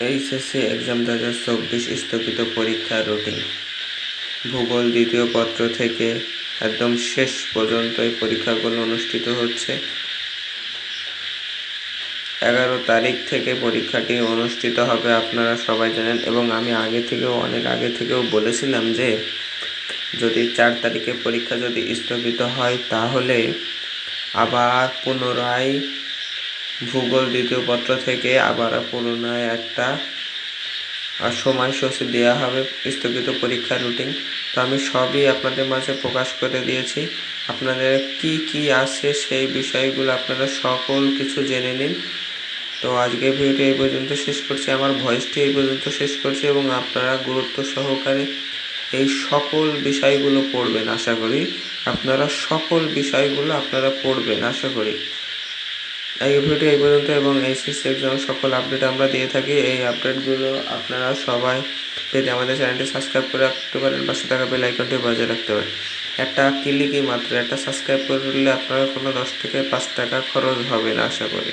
HSC exam দু হাজার চব্বিশ স্থগিত পরীক্ষার রুটিন ভূগোল দ্বিতীয় পত্র থেকে একদম শেষ পর্যন্ত এই পরীক্ষাগুলো অনুষ্ঠিত হচ্ছে। এগারো তারিখ থেকে পরীক্ষাটি অনুষ্ঠিত হবে, আপনারা সবাই জানেন। এবং আমি আগে থেকেও, অনেক আগে থেকেও বলেছিলাম যে, যদি চার তারিখে পরীক্ষা যদি স্থগিত হয়, তাহলে আবার পুনরায় ভূগোল দ্বিতীয় পত্র থেকে আবার পুনরায় একটা আর সময়সূচি দেওয়া হবে স্থগিত পরীক্ষার রুটিন তো আমি সবই আপনাদের মাঝে প্রকাশ করে দিয়েছি। আপনাদের কি কি আছে সেই বিষয়গুলো আপনারা সকল কিছু জেনে নিন। তো আজকের ভিডিওটি এই পর্যন্ত শেষ করছি। আমার ভয়েসটি এই পর্যন্ত শেষ করছি এবং আপনারা গুরুত্ব সহকারে এই সকল বিষয়গুলো পড়বেন, আশা করি। আপনারা সকল বিষয়গুলো আপনারা পড়বেন, আশা করি। এই ভিডিওটি এই পর্যন্ত এবং এইচএসসি এক্সামের সকল আপডেট আমরা দিয়ে থাকি। এই আপডেটগুলো আপনারা সবাই পেতে আমাদের চ্যানেলটি সাবস্ক্রাইব করে রাখতে পারেন। পাশে থাকা বেল আইকনটি বজায় রাখতে পারেন। একটা ক্লিকই মাত্র। একটা সাবস্ক্রাইব করলে আপনারা কোনো দশ থেকে পাঁচ টাকা খরচ হবে না, আশা করি।